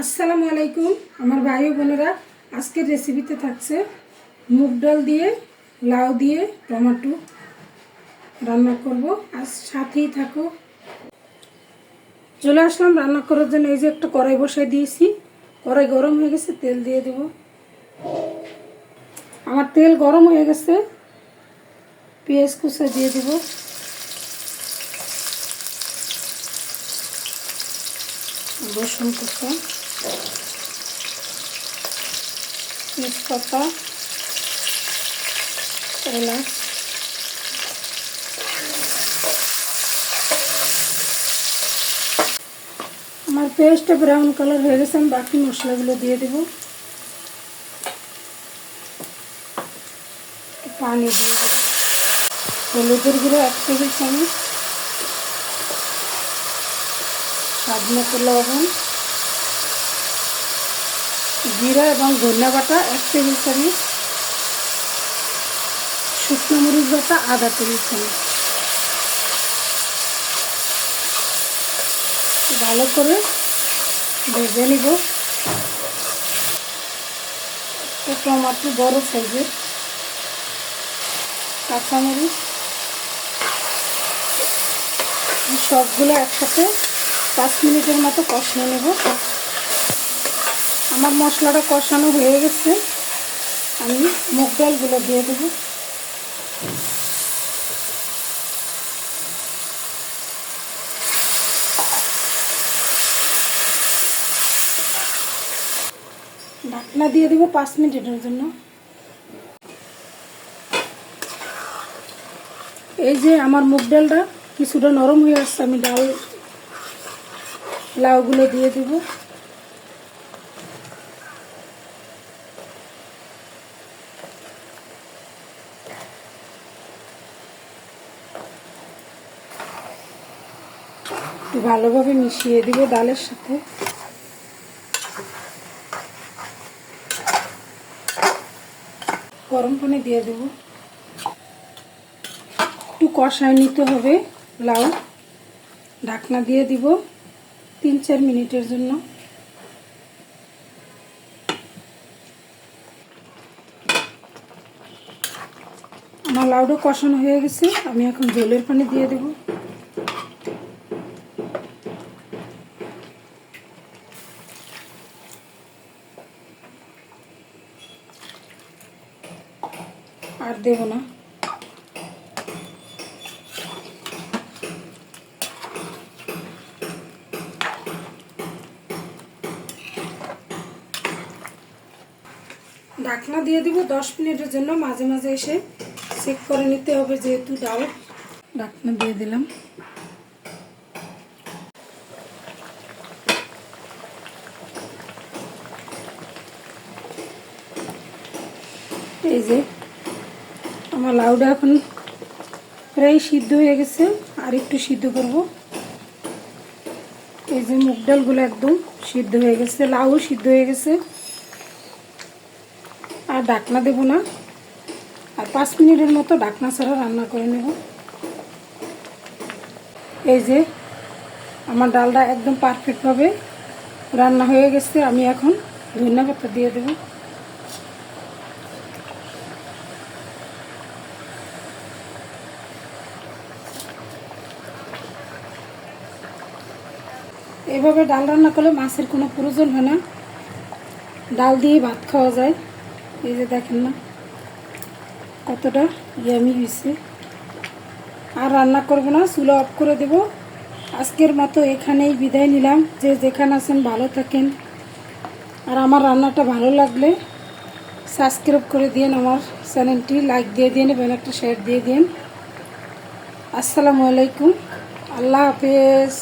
আসসালামু আলাইকুম, আমার ভাই বোনেরা, আজকের রেসিপিতে থাকছে মুগ ডাল দিয়ে, লাউ দিয়ে টমেটো রান্না করব। আর সাথেই থাকো। চলে আসলাম রান্না করার জন্য, এই যে একটা কড়াই বসাই দিয়েছি। কড়াই গরম হয়ে গেছে, তেল দিয়ে দেব। আমার তেল গরম হয়ে গেছে, পেঁয়াজ কুচা দিয়ে দেব। রসুন কুচা। তেজপাতা এলাচ আমার পেস্টটা ব্রাউন কালার হয়ে গেছে, আমি বাকি মশলাগুলো দিয়ে দেব। পানি দিয়ে দেব। হলুদের গুঁড়ো এক টেবিল চামচ। স্বাদ মতো লবণ জিরা এবং ধনিয়া বাটা এক টেবিল চামচ, শুকনো মরিচ বাটা আধা টেবিল চামচ। ভালো করে ভেজে নিব। টমাটো বড় সাইজের কাঁচামরিচ, সবগুলো একসাথে পাঁচ মিনিটের মতো কষিয়ে নেব। আমার মশলাটা কষানো হয়ে গেছে। আমি মুগ ডালগুলো দিয়ে দেবো। ঢাকনা দিয়ে দেবো পাঁচ মিনিটের জন্য। এই যে আমার মুগ ডালটা কিছুটা নরম হয়ে আসছে, আমি ডাল, লাউগুলো দিয়ে দেব। ভালোভাবে মিশিয়ে দিব ডালের সাথে। গরম পানি দিয়ে দেব। একটু কষায় নিতে হবে লাউ। ঢাকনা দিয়ে দিব তিন চার মিনিটের জন্য। আমার লাউটা কষানো হয়ে গেছে, আমি এখন জলের পানি দিয়ে দেব। আর দেব না। ঢাকনা দিয়ে দিব দশ মিনিটের জন্য, মাঝে মাঝে এসে চেক করে নিতে হবে যেহেতু ডাল। ঢাকনা দিয়ে দিলাম। এই যে আমার লাউটা এখন প্রায় সিদ্ধ হয়ে গেছে, আর একটু সিদ্ধ করব। এই যে মুগ ডালগুলো একদম সিদ্ধ হয়ে গেছে, লাউ সিদ্ধ হয়ে গেছে। আর ডাকনা দেব না, আর পাঁচ মিনিটের মতো ডাকনা ছাড়া রান্না করে নেব। এই যে আমার ডালটা একদম পারফেক্টভাবে রান্না হয়ে গেছে, আমি এখন ধন্যবাদ দিয়ে দেবো। এভাবে ডাল রান্না করলে মাছের কোনো প্রয়োজন হয় না। ডাল দিয়ে ভাত খাওয়া যায়। এই যে দেখেন না, কতটা ইয়ামি হয়েছে। আর রান্না করব না, চুলো অফ করে দেব। আজকের মতো এখানেই বিদায় নিলাম। যে যেখানে আছেন ভালো থাকেন। আর আমার রান্নাটা ভালো লাগলে সাবস্ক্রাইব করে দিন আমার চ্যানেলটি লাইক দিয়ে দিন এবং একটা শেয়ার দিয়ে দিন আসসালামু আলাইকুম। আল্লাহ হাফেজ।